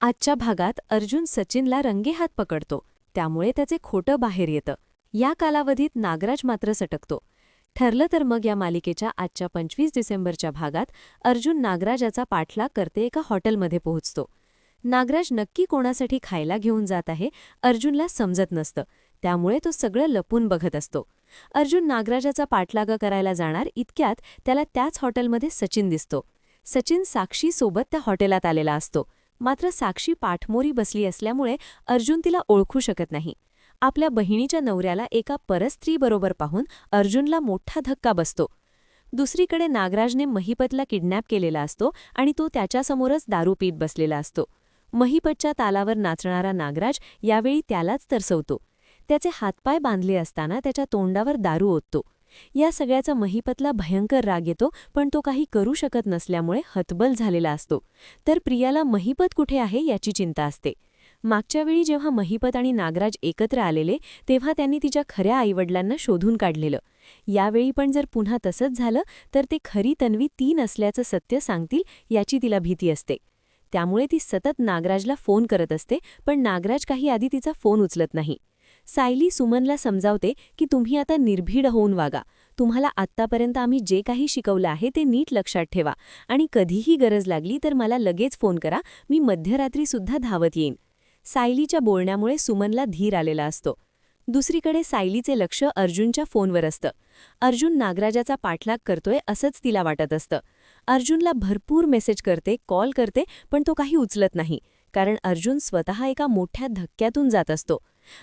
आजच्या भागात अर्जुन सचिनला रंगेहात पकडतो. त्यामुळे त्याचे खोटं बाहेर येतं. या कालावधीत नागराज मात्र सटकतो. ठरलं तर मग या मालिकेच्या आजच्या पंचवीस डिसेंबरच्या भागात अर्जुन नागराजाचा पाठलाग करते एका हॉटेलमध्ये पोहोचतो. नागराज नक्की कोणासाठी खायला घेऊन जात आहे अर्जुनला समजत नसतं. त्यामुळे तो सगळं लपून बघत असतो. अर्जुन नागराजाचा पाठलाग करायला जाणार इतक्यात त्याला त्याच हॉटेलमध्ये सचिन दिसतो. सचिन साक्षीसोबत त्या हॉटेलात आलेला असतो. मात्र साक्षी पाठमोरी बसली असल्यामुळे अर्जुन तिला ओळखू शकत नाही. आपल्या बहिणीच्या नवऱ्याला एका परस्त्रीबरोबर पाहून अर्जुनला मोठा धक्का बसतो. दुसरीकडे नागराजने महिपतला किडनॅप केलेला असतो आणि तो त्याच्यासमोरच दारू पीत बसलेला असतो. महिपतच्या तालावर नाचणारा नागराज यावेळी त्यालाच तरसवतो. त्याचे हातपाय बांधले असताना त्याच्या तोंडावर दारू ओततो. या सगळ्याचा महिपतला भयंकर राग येतो पण तो काही करू शकत नसल्यामुळे हतबल झालेला असतो. तर प्रियाला महिपत कुठे आहे याची चिंता असते. मागच्या वेळी जेव्हा महिपत आणि नागराज एकत्र आलेले तेव्हा त्यांनी तिच्या खऱ्या आईवडिलांना शोधून काढलेलं. यावेळी पण जर पुन्हा तसंच झालं तर ते खरी तन्वी ती नसल्याचं सत्य सांगतील याची तिला भीती असते. त्यामुळे ती सतत नागराजला फोन करत असते पण नागराज काही आधी तिचा फोन उचलत नाही. सायली सुमनला समजावते की तुम्ही आता निर्भीड होऊन वागा. तुम्हाला आत्तापर्यंत आम्ही जे काही शिकवलं आहे ते नीट लक्षात ठेवा. आणि कधीही गरज लागली तर मला लगेच फोन करा. मी मध्यरात्रीसुद्धा धावत येईन. सायलीच्या बोलण्यामुळे सुमनला धीर आलेला असतो. दुसरीकडे सायलीचे लक्ष अर्जुनच्या फोनवर असतं. अर्जुन नागराजाचा पाठलाग करतोय असंच तिला वाटत असतं. अर्जुनला भरपूर मेसेज करते कॉल करते पण तो काही उचलत नाही. कारण अर्जुन स्वतः एका मोठ्या धक्क्यातून जात असतो.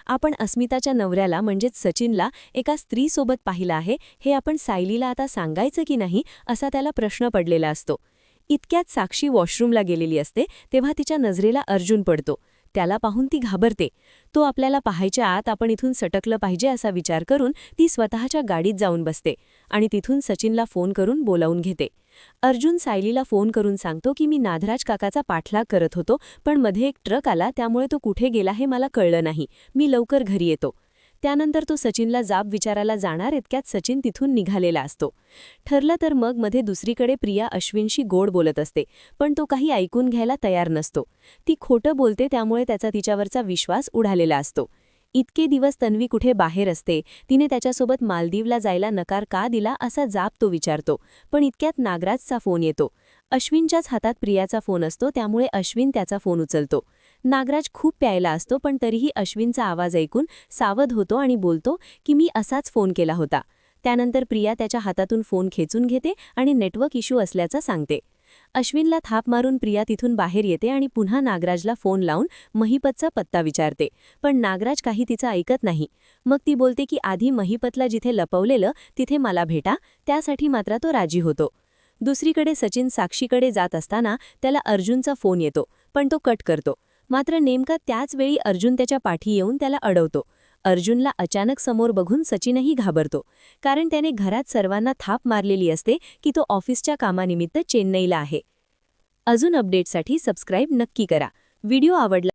आपण अस्मिताच्या नवऱ्याला म्हणजेच सचिनला एका स्त्रीसोबत पाहिलं आहे हे आपण सायलीला आता सांगायचं की नाही असा त्याला प्रश्न पडलेला असतो. इतक्यात साक्षी वॉशरूमला गेलेली असते तेव्हा तिच्या नजरेला अर्जुन पडतो. त्याला पाहून ती घाबरते. तो आपल्याला पाहायच्या आत आपण इथून सटकलं पाहिजे असा विचार करून ती स्वतःच्या गाडीत जाऊन बसते आणि तिथून सचिनला फोन करून बोलावून घेते. अर्जुन सायलीला फोन करून सांगतो की मी नाधराज काकाचा पाठलाग करत होतो पण मध्ये एक ट्रक आला त्यामुळे तो कुठे गेला हे मला कळलं नाही. मी लवकर घरी येतो. त्यानंतर तो सचिनला जाब विचारायला जाणार इतक्यात सचिन तिथून निघालेला असतो. ठरलं तर मग मध्ये दुसरीकडे प्रिया अश्विनशी गोड बोलत असते पण तो काही ऐकून घ्यायला तयार नसतो. ती खोटं बोलते त्यामुळे त्याचा तिच्यावरचा विश्वास उडालेला असतो. इतके दिवस तन्वी कुठे बाहेर असते तिने त्याच्यासोबत मालदीवला जायला नकार का दिला असा जाब तो विचारतो पण इतक्यात नागराजचा फोन येतो. अश्विनच्याच हातात प्रियाचा फोन असतो त्यामुळे अश्विन त्याचा फोन उचलतो. नागराज खूप प्यायला असतो पण तरीही अश्विनचा आवाज ऐकून सावध होतो आणि बोलतो की मी असाच फोन केला होता. त्यानंतर प्रिया त्याच्या हातातून फोन खेचून घेते आणि नेटवर्क इश्यू असल्याचं सांगते. अश्विनला थाप मारून प्रिया तिथून बाहेर येते आणि पुन्हा नागराजला फोन लावून महिपतचा पत्ता विचारते. पण नागराज काही तिचं ऐकत नाही. मग ती बोलते की आधी महिपतला जिथे लपवलेलं तिथे मला भेटा. त्यासाठी मात्र तो राजी होतो. दुसरीकडे सचिन साक्षीकडे जात असताना त्याला अर्जुनचा फोन येतो पण तो कट करतो. मात्र नेमका त्याच वेळी अर्जुन त्याच्या पाठी येऊन त्याला अडवतो. अर्जुनला अचानक समोर बघून सचिनही घाबरतो. कारण त्याने घरात सर्वांना थाप मारलेली असते की तो ऑफिसच्या कामानिमित्त चेन्नईला आहे. अजून अपडेटसाठी सबस्क्राईब नक्की करा. व्हिडिओ आवडला